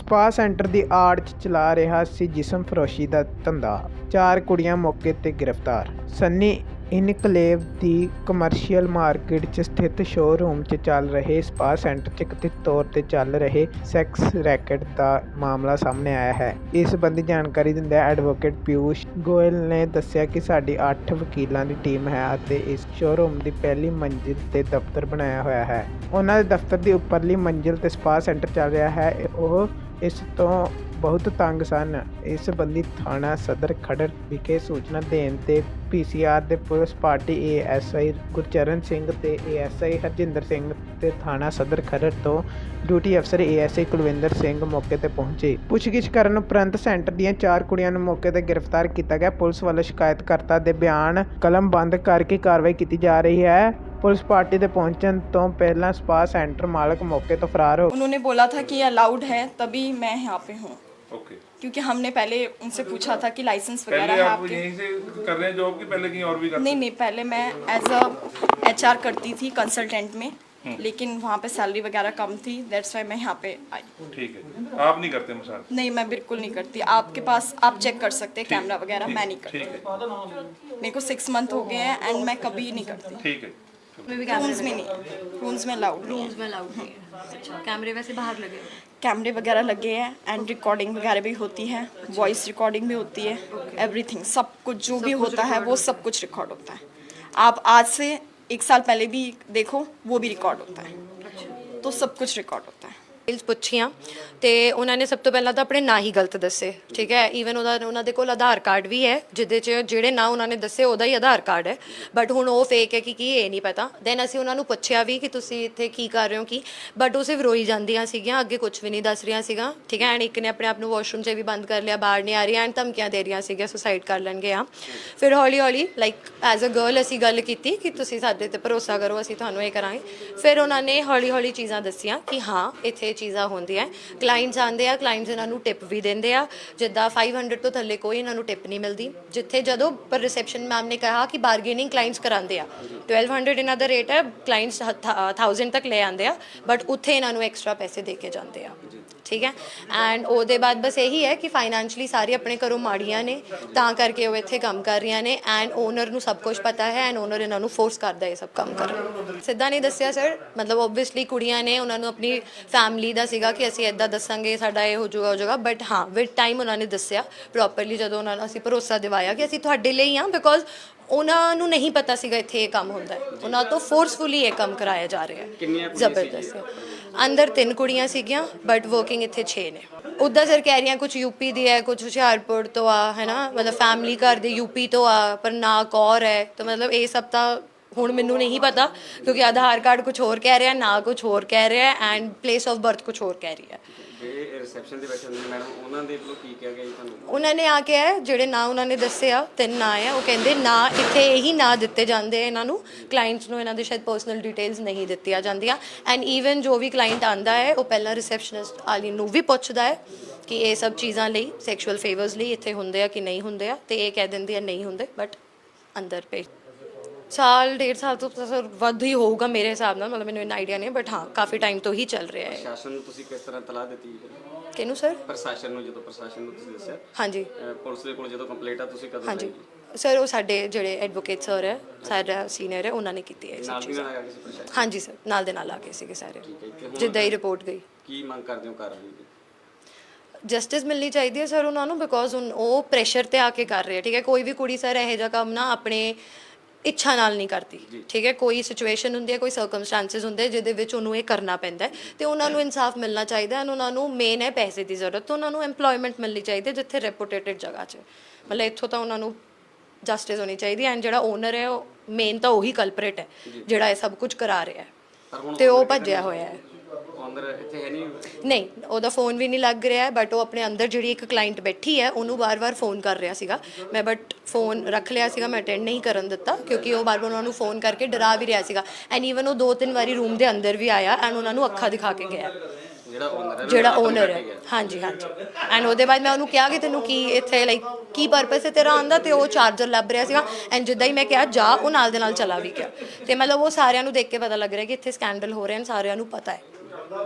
Spa centre ਦੀ ਆੜ 'ਚ ਚਲਾ ਰਿਹਾ ਸੀ ਜਿਸਮ ਫਰੋਸ਼ੀ ਦਾ ਧੰਦਾ। ਚਾਰ ਕੁੜੀਆਂ ਮੌਕੇ ਤੇ ਗ੍ਰਿਫਤਾਰ। ਸੰਨੀ ਇਨਕਲੇਵ ਦੀ ਕਮਰਸ਼ੀਅਲ ਮਾਰਕੀਟ 'ਚ ਸਥਿਤ ਸ਼ੋਰੂਮ 'ਚ ਚੱਲ ਰਹੇ ਸਪਾ ਸੈਂਟਰ 'ਚ ਕਥਿਤ ਤੌਰ ਤੇ ਚੱਲ ਰਹੇ ਸੈਕਸ ਰੈਕੇਟ ਦਾ ਮਾਮਲਾ ਸਾਹਮਣੇ ਆਇਆ ਹੈ। ਇਸ ਸੰਬੰਧੀ ਜਾਣਕਾਰੀ ਦਿੰਦਿਆਂ ਐਡਵੋਕੇਟ ਪਿਊਸ਼ ਗੋਇਲ ਨੇ ਦੱਸਿਆ ਕਿ ਸਾਡੀ 8 ਵਕੀਲਾਂ ਦੀ ਟੀਮ ਹੈ ਅਤੇ ਇਸ ਸ਼ੋਅਰੂਮ ਦੀ ਪਹਿਲੀ ਮੰਜ਼ਿਲ ਤੇ ਦਫ਼ਤਰ ਬਣਾਇਆ ਹੋਇਆ ਹੈ। ਉਹਨਾਂ ਦੇ ਦਫ਼ਤਰ ਦੀ ਉੱਪਰਲੀ ਮੰਜ਼ਿਲ ਤੇ ਸਪਾ ਸੈਂਟਰ ਚੱਲ ਰਿਹਾ ਹੈ। ਉਹ ਇਸ ਤੋਂ ਬਹੁਤ ਤੰਗ ਸਨ। ਇਸ ਸੰਬੰਧੀ ਥਾਣਾ ਸਦਰ ਖੜੜ ਵਿਖੇ ਸੂਚਨਾ ਦੇਣ ਤੇ ਪੀਸੀਆਰ ਦੇ police party ASI Gurcharan Singh ਤੇ ਏਐਸਆਈ ਹਰਜਿੰਦਰ ਸਿੰਘ ਤੇ ਥਾਣਾ ਸਦਰ ਖਰੜ ਤੋਂ ਡਿਊਟੀ ਅਫਸਰ ਏਐਸਆਈ ਕੁਲਵਿੰਦਰ ਸਿੰਘ ਮੌਕੇ ਤੇ ਪਹੁੰਚੇ। ਪੁੱਛਗਿੱਛ ਕਰਨ ਉਪਰੰਤ ਸੈਂਟਰ ਦੀਆਂ ਚਾਰ ਕੁੜੀਆਂ ਨੂੰ ਮੌਕੇ ਤੇ ਗ੍ਰਿਫਤਾਰ ਕੀਤਾ ਗਿਆ। ਪੁਲਿਸ ਵੱਲੋਂ ਸ਼ਿਕਾਇਤਕਰਤਾ ਦੇ ਬਿਆਨ ਕਲਮਬੰਦ ਕਰਕੇ ਕਾਰਵਾਈ ਕੀਤੀ ਜਾ ਰਹੀ ਹੈ। पुलिस पार्टी के पहुंचने तो पहला स्पा सेंटर मालिक मौके तो फरार हो उन्होंने बोला था कि ये अलाउड है तभी मैं यहाँ पे हूँ ओके क्योंकि हमने पहले उनसे पूछा था कि लाइसेंस वगैरह है पहले आप आपके यहीं से कर रहे हैं जॉब की पहले कहीं और भी कर नहीं नहीं पहले मैं एज अ एचआर करती थी कंसल्टेंट में लेकिन वहाँ पे सैलरी वगैरह कम थी दैट्स वाई मैं यहाँ पे आई ठीक है आप नहीं करते मसाज नहीं मैं बिल्कुल नहीं करती आपके पास आप चेक कर सकते हैं कैमरा वगैरह मैं नहीं करती ठीक है मेरे को सिक्स मंथ हो गए हैं एंड मैं कभी नहीं करती ठीक है रूम्स में नहीं। रूम्स में अलाउड नहीं रूम्स में अलाउड नहीं है। अच्छा। कैमरे वैसे बाहर लगे कैमरे वगैरह लगे हैं एंड रिकॉर्डिंग वगैरह भी होती है। वॉइस रिकॉर्डिंग भी होती है। एवरीथिंग सब कुछ जो भी होता है वो सब कुछ रिकॉर्ड होता है। आप आज से एक साल पहले भी देखो वो भी रिकॉर्ड होता है। तो सब कुछ रिकॉर्ड होता है। ਡਿਟੇਲਸ ਪੁੱਛੀਆਂ ਤੇ ਉਹਨਾਂ ਨੇ ਸਭ ਤੋਂ ਪਹਿਲਾਂ ਤਾਂ ਆਪਣੇ ਨਾਂ ਹੀ ਗਲਤ ਦੱਸੇ, ਠੀਕ ਹੈ? ਈਵਨ ਉਹਦਾ, ਉਹਨਾਂ ਦੇ ਕੋਲ ਆਧਾਰ ਕਾਰਡ ਵੀ ਹੈ, ਜਿਹਦੇ 'ਚ ਜਿਹੜੇ ਨਾਂ ਉਹਨਾਂ ਨੇ ਦੱਸੇ ਉਹਦਾ ਹੀ ਆਧਾਰ ਕਾਰਡ ਹੈ। ਬਟ ਹੁਣ ਉਹ ਫੇਕ ਹੈ ਕਿ ਕੀ ਇਹ ਨਹੀਂ ਪਤਾ। ਦੈਨ ਅਸੀਂ ਉਹਨਾਂ ਨੂੰ ਪੁੱਛਿਆ ਵੀ ਕਿ ਤੁਸੀਂ ਇੱਥੇ ਕੀ ਕਰ ਰਹੇ ਹੋ, ਕੀ? ਬਟ ਉਹ ਸਿਰਫ ਰੋਈ ਜਾਂਦੀਆਂ ਸੀਗੀਆਂ, ਅੱਗੇ ਕੁਝ ਵੀ ਨਹੀਂ ਦੱਸ ਰਹੀਆਂ ਸੀਗਾ ਠੀਕ ਹੈ? ਐਂਡ ਇੱਕ ਨੇ ਆਪਣੇ ਆਪ ਨੂੰ ਵਾਸ਼ਰੂਮ 'ਚ ਵੀ ਬੰਦ ਕਰ ਲਿਆ, ਬਾਹਰ ਨਹੀਂ ਆ ਰਹੀ ਐਂਡ ਧਮਕੀਆਂ ਦੇ ਰਹੀਆਂ ਸੀਗੀਆਂ ਸੁਸਾਈਡ ਕਰ ਲੈਣਗੇ ਆ ਫਿਰ ਹੌਲੀ ਹੌਲੀ ਲਾਈਕ ਐਜ਼ ਅ ਗਰਲ ਅਸੀਂ ਗੱਲ ਕੀਤੀ ਕਿ ਤੁਸੀਂ ਸਾਡੇ ਤੇ ਭਰੋਸਾ ਕਰੋ, ਅਸੀਂ ਤੁਹਾਨੂੰ ਇਹ ਕਰਾਂਗੇ। ਫਿਰ ਉਹਨਾਂ ਨੇ ਹੌਲੀ ਹੌਲੀ ਚੀਜ਼ਾਂ ਦੱਸੀਆਂ ਕਿ ਹਾਂ, ਇੱਥੇ ਚੀਜ਼ਾਂ ਹੁੰਦੀਆਂ ਕਲਾਇੰਟਸ ਆਉਂਦੇ ਆ ਕਲਾਇੰਟਸ ਇਹਨਾਂ ਨੂੰ ਟਿਪ ਵੀ ਦਿੰਦੇ ਆ। ਜਿੱਦਾਂ 500 ਤੋਂ ਥੱਲੇ ਕੋਈ ਇਹਨਾਂ ਨੂੰ ਟਿਪ ਨਹੀਂ ਮਿਲਦੀ। ਜਿੱਥੇ ਜਦੋਂ ਪਰ ਰਿਸੈਪਸ਼ਨ ਮੈਮ ਨੇ ਕਿਹਾ ਕਿ ਬਾਰਗੇਨਿੰਗ ਕਲਾਇੰਟਸ ਕਰਾਉਂਦੇ ਆ। 1200 ਇਹਨਾਂ ਦਾ ਰੇਟ ਹੈ ਕਲਾਇੰਟਸ 1000 ਤੱਕ ਲੈ ਆਉਂਦੇ ਆ। ਬਟ ਉੱਥੇ ਇਹਨਾਂ ਨੂੰ ਐਕਸਟਰਾ ਪੈਸੇ ਦੇ ਕੇ ਜਾਂਦੇ ਆ। ਠੀਕ ਹੈ? ਐਂਡ ਉਹਦੇ ਬਾਅਦ ਬਸ ਇਹੀ ਹੈ ਕਿ ਫਾਈਨੈਂਸ਼ਲੀ ਸਾਰੇ ਆਪਣੇ ਘਰੋਂ ਮਾੜੀਆਂ ਨੇ ਤਾਂ ਕਰਕੇ ਉਹ ਇੱਥੇ ਕੰਮ ਕਰ ਰਹੀਆਂ ਨੇ ਐਂਡ ਓਨਰ ਨੂੰ ਸਭ ਕੁਝ ਪਤਾ ਹੈ ਐਂਡ ਓਨਰ ਇਹਨਾਂ ਨੂੰ ਫੋਰਸ ਕਰਦਾ ਇਹ ਸਭ ਕੰਮ ਕਰਨ। ਸਿੱਧਾ ਨਹੀਂ ਦੱਸਿਆ ਸਰ ਮਤਲਬ ਓਬਵੀਅਸਲੀ ਕੁੜੀਆਂ ਨੇ ਉਹਨਾਂ ਨੂੰ ਆਪਣੀ ਫੈਮਿਲੀ ਦਾ ਸੀਗਾ ਕਿ ਅਸੀਂ ਇਦਾਂ ਦੱਸਾਂਗੇ ਸਾਡਾ ਇਹ ਹੋ ਜਾਊਗਾ ਹੋ ਜਾਊਗਾ ਬਟ ਹਾਂ ਵਿਦ ਟਾਈਮ ਉਹਨਾਂ ਨੇ ਦੱਸਿਆ ਪ੍ਰੋਪਰਲੀ ਜਦੋਂ ਉਹਨਾਂ ਨੂੰ ਅਸੀਂ ਭਰੋਸਾ ਦਿਵਾਇਆ ਕਿ ਅਸੀਂ ਤੁਹਾਡੇ ਲਈ ਹਾਂ ਬਿਕੋਜ਼ ਉਹਨਾਂ ਨੂੰ ਨਹੀਂ ਪਤਾ ਸੀਗਾ ਇੱਥੇ ਇਹ ਕੰਮ ਹੁੰਦਾ ਹੈ। ਉਹਨਾਂ ਤੋਂ ਫੋਰਸਫੁਲੀ ਇਹ ਕੰਮ ਕਰਾਇਆ ਜਾ ਰਿਹਾ ਹੈ। ਜ਼ਬਰਦਸਤ। ਅੰਦਰ ਤਿੰਨ ਕੁੜੀਆਂ ਸੀਗੀਆਂ ਬਟ ਵਰਕਿੰਗ ਇੱਥੇ 6 ਨੇ। ਉੱਦਾਂ ਸਰ ਕਹਿ ਰਹੀਆਂ ਕੁਝ ਯੂਪੀ ਦੀ ਹੈ ਕੁਝ ਹੁਸ਼ਿਆਰਪੁਰ ਤੋਂ ਆ ਹੈ ਨਾ ਮਤਲਬ ਫੈਮਿਲੀ ਘਰ ਦੇ ਯੂਪੀ ਤੋਂ ਆ, ਪਰ ਨਾ ਕੌਰ ਹੈ। ਤਾਂ ਮਤਲਬ ਇਹ ਸਭ ਤਾਂ ਹੁਣ ਮੈਨੂੰ ਨਹੀਂ ਪਤਾ, ਕਿਉਂਕਿ ਆਧਾਰ ਕਾਰਡ ਕੁਝ ਹੋਰ ਕਹਿ ਰਿਹਾ, ਨਾ ਕੁਝ ਹੋਰ ਕਹਿ ਰਿਹਾ ਐਂਡ ਪਲੇਸ ਆਫ ਬਰਥ ਕੁਝ ਹੋਰ ਕਹਿ ਰਹੀ ਹੈ। ਜਿਹੜੇ ਰਿਸੈਪਸ਼ਨ ਦੇ ਬੈਠੇ ਹੁੰਦੇ ਨੇ ਮੈਡਮ ਉਹਨਾਂ ਦੇ ਵੱਲੋਂ ਕੀ ਕਿਹਾ ਗਿਆ ਜੀ ਤੁਹਾਨੂੰ? ਉਹਨਾਂ ਨੇ ਆ ਕਿਹਾ ਜਿਹੜੇ ਨਾਂ ਉਹਨਾਂ ਨੇ ਦੱਸੇ ਆ, ਤਿੰਨ ਨਾਂ ਆ, ਉਹ ਕਹਿੰਦੇ ਨਾਂ ਇੱਥੇ ਇਹੀ ਨਾਂ ਦਿੱਤੇ ਜਾਂਦੇ ਆ ਇਹਨਾਂ ਨੂੰ ਕਲਾਇੰਟਸ ਨੂੰ ਇਹਨਾਂ ਦੇ ਸ਼ਾਇਦ ਪਰਸਨਲ ਡਿਟੇਲਸ ਨਹੀਂ ਦਿੱਤੀਆਂ ਜਾਂਦੀਆਂ। ਐਂਡ ਈਵਨ ਜੋ ਵੀ ਕਲਾਇੰਟ ਆਂਦਾ ਹੈ, ਉਹ ਪਹਿਲਾਂ ਰਿਸੈਪਸ਼ਨਿਸਟ ਆਲੀ ਨੂੰ ਵੀ ਪੁੱਛਦਾ ਹੈ ਕਿ ਇਹ ਸਭ ਚੀਜ਼ਾਂ ਲਈ ਸੈਕਸ਼ੂਅਲ ਫੇਵਰਸ ਲਈ ਇੱਥੇ ਹੁੰਦੇ ਆ ਕਿ ਨਹੀਂ ਹੁੰਦੇ ਆ, ਤੇ ਇਹ ਕਹਿ ਦਿੰਦੇ ਆ ਨਹੀਂ ਹੁੰਦੇ ਬਟ ਅੰਦਰ ਪੇ ਸਾਲ ਡੇਢ ਸਾਲ ਤੋਂ ਤਾਂ ਸਰ ਵੱਧ ਹੀ ਹੋਊਗਾ ਮੇਰੇ ਹਿਸਾਬ ਨਾਲ ਮਤਲਬ ਮੈਨੂੰ ਇੰਨਾ ਆਈਡੀਆ ਨਹੀਂ ਬਟ ਹਾਂ ਕਾਫੀ ਟਾਈਮ ਤੋਂ ਹੀ ਚੱਲ ਰਿਹਾ ਹੈ। ਪ੍ਰਸ਼ਾਸਨ ਨੂੰ ਤੁਸੀਂ ਕਿਸ ਤਰ੍ਹਾਂ ਤਲਾਹ ਦਿੱਤੀ? ਫਿਰ? ਕਿਹਨੂੰ ਸਰ? ਪ੍ਰਸ਼ਾਸਨ ਨੂੰ ਜਦੋਂ ਪ੍ਰਸ਼ਾਸਨ ਨੂੰ ਤੁਸੀਂ ਦੱਸਿਆ? ਹਾਂਜੀ। ਅਹ ਪੁਲਿਸ ਦੇ ਕੋਲ ਜਦੋਂ ਕੰਪਲੇਂਟ ਆ ਤੁਸੀਂ ਕਦੋਂ ਹਾਂਜੀ। ਸਰ ਉਹ ਸਾਡੇ ਜਿਹੜੇ ਐਡਵੋਕੇਟ ਸਰ ਹੈ ਸਾਡਾ ਸੀਨੀਅਰ ਹੈ ਉਹਨਾਂ ਨੇ ਕੀਤੀ ਹੈ ਇਹ ਸਭ ਨਾਲ ਦੀ ਚੀਜ਼ਾਂ ਨਾਲ ਆ ਗਿਆ ਸੀ ਪ੍ਰਸ਼ਾਸਨ? ਹਾਂਜੀ ਸਰ ਨਾਲ ਦੇ ਨਾਲ ਆ ਗਏ ਸੀਗੇ ਸਾਰੇ। ਹੈ ਤੇ ਹੁਣ ਜਿੱਦਾਂ ਹੀ ਰਿਪੋਰਟ ਗਈ। ਕੀ ਮੰਗ ਕਰਦੇ ਹੋ ਕਾਰਵਾਈ ਦੀ? ਜਸਟਿਸ ਮਿਲਣੀ ਚਾਹੀਦੀ ਹੈ ਸਰ ਉਹਨਾਂ ਨੂੰ ਬਿਕੋਜ਼ ਉਹ ਪ੍ਰੈਸ਼ਰ ਤੇ ਆ ਕੇ ਕਰ ਰਹੇ ਆ, ਠੀਕ ਹੈ? ਕੋਈ ਵੀ ਕੁੜੀ ਸਰ ਇਹੋ ਜਿਹਾ ਕੰਮ ਨਾ ਆਪਣੇ ਇੱਛਾ ਨਾਲ ਨਹੀਂ ਕਰਦੀ। ਠੀਕ ਹੈ ਕੋਈ ਸਿਚੁਏਸ਼ਨ ਹੁੰਦੀ ਹੈ ਕੋਈ ਸਰਕਮਸਟੈਂਸਸ ਹੁੰਦੇ ਜਿਹਦੇ ਵਿੱਚ ਉਹਨੂੰ ਇਹ ਕਰਨਾ ਪੈਂਦਾ ਹੈ। ਤੇ ਉਹਨਾਂ ਨੂੰ ਇਨਸਾਫ ਮਿਲਣਾ ਚਾਹੀਦਾ ਹੈ ਉਹਨਾਂ ਨੂੰ ਮੇਨ ਹੈ ਪੈਸੇ ਦੀ ਜ਼ਰੂਰਤ ਤਾਂ ਉਹਨਾਂ ਨੂੰ EMPLOYMENT ਮਿਲਣੀ ਚਾਹੀਦੀ ਹੈ ਜਿੱਥੇ ਰੈਪੂਟੇਟਡ ਜਗ੍ਹਾ 'ਚ। ਮਤਲਬ ਇੱਥੋਂ ਤਾਂ ਉਹਨਾਂ ਨੂੰ ਜਸਟਿਸ ਹੋਣੀ ਚਾਹੀਦੀ ਐਂਡ ਜਿਹੜਾ ਓਨਰ ਹੈ ਉਹ ਮੇਨ ਤਾਂ ਉਹੀ ਕਲਪਰੇਟ ਹੈ ਜਿਹੜਾ ਇਹ ਸਭ ਕੁਝ ਕਰਾ ਰਿਹਾ ਹੈ। ਤੇ ਉਹ ਭੱਜਿਆ ਹੋਇਆ ਹੈ। ਅੰਦਰ ਇੱਥੇ ਹੈ ਨਹੀਂ? ਨਹੀਂ ਉਹਦਾ ਫੋਨ ਵੀ ਨਹੀਂ ਲੱਗ ਰਿਹਾ ਬਟ ਉਹ ਆਪਣੇ ਅੰਦਰ ਜਿਹੜੀ ਇੱਕ ਕਲਾਇੰਟ ਬੈਠੀ ਹੈ ਉਹਨੂੰ ਬਾਰ-ਬਾਰ ਫੋਨ ਕਰ ਰਿਹਾ ਸੀਗਾ। ਮੈਂ ਬਟ ਫੋਨ ਰੱਖ ਲਿਆ ਸੀਗਾ ਮੈਂ ਅਟੈਂਡ ਨਹੀਂ ਕਰਨ ਦਿੱਤਾ ਕਿਉਂਕਿ ਉਹ ਬਾਰ-ਬਾਰ ਉਹਨਾਂ ਨੂੰ ਫੋਨ ਕਰਕੇ ਡਰਾ ਵੀ ਰਿਹਾ ਸੀਗਾ। ਐਂਡ ਈਵਨ ਉਹ ਦੋ ਤਿੰਨ ਵਾਰੀ ਰੂਮ ਦੇ ਅੰਦਰ ਵੀ ਆਇਆ ਐਂਡ ਉਹਨਾਂ ਨੂੰ ਅੱਖਾਂ ਦਿਖਾ ਕੇ ਗਿਆ। ਜਿਹੜਾ ਓਨਰ ਹੈ ਜਿਹੜਾ ਓਨਰ ਹੈ। ਹਾਂਜੀ ਹਾਂਜੀ। ਐਂਡ ਉਹਦੇ ਬਾਅਦ ਮੈਂ ਉਹਨੂੰ ਕਿਹਾ ਕਿ ਤੈਨੂੰ ਕੀ ਇੱਥੇ ਲਾਈਕ ਕੀ ਪਰਪਸ ਹੈ ਤੇਰਾ ਆਂਦਾ ਤੇ ਉਹ ਚਾਰਜਰ ਲੱਭ ਰਿਹਾ ਸੀਗਾ। ਐਂਡ ਜਿੱਦਾਂ ਹੀ ਮੈਂ ਕਿਹਾ ਜਾ ਉਹ ਨਾਲ ਦੇ ਨਾਲ ਚਲਾ ਵੀ ਗਿਆ। ਤੇ ਮਤਲਬ ਉਹ ਸਾਰਿਆਂ ਨੂੰ ਦੇਖ ਕੇ ਪਤਾ ਲੱਗ ਰਿਹਾ ਕਿ ਇੱਥੇ ਸਕੈਂਡਲ ਹੋ ਰਹੇ ਹਨ ਸਾਰਿਆਂ ਨੂੰ ਪਤਾ ਹੈ।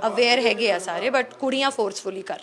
ਅਵੇਅਰ ਹੈਗੇ ਆ ਸਾਰੇ ਬਟ ਕੁੜੀਆਂ ਫੋਰਸਫੁਲੀ ਕਰ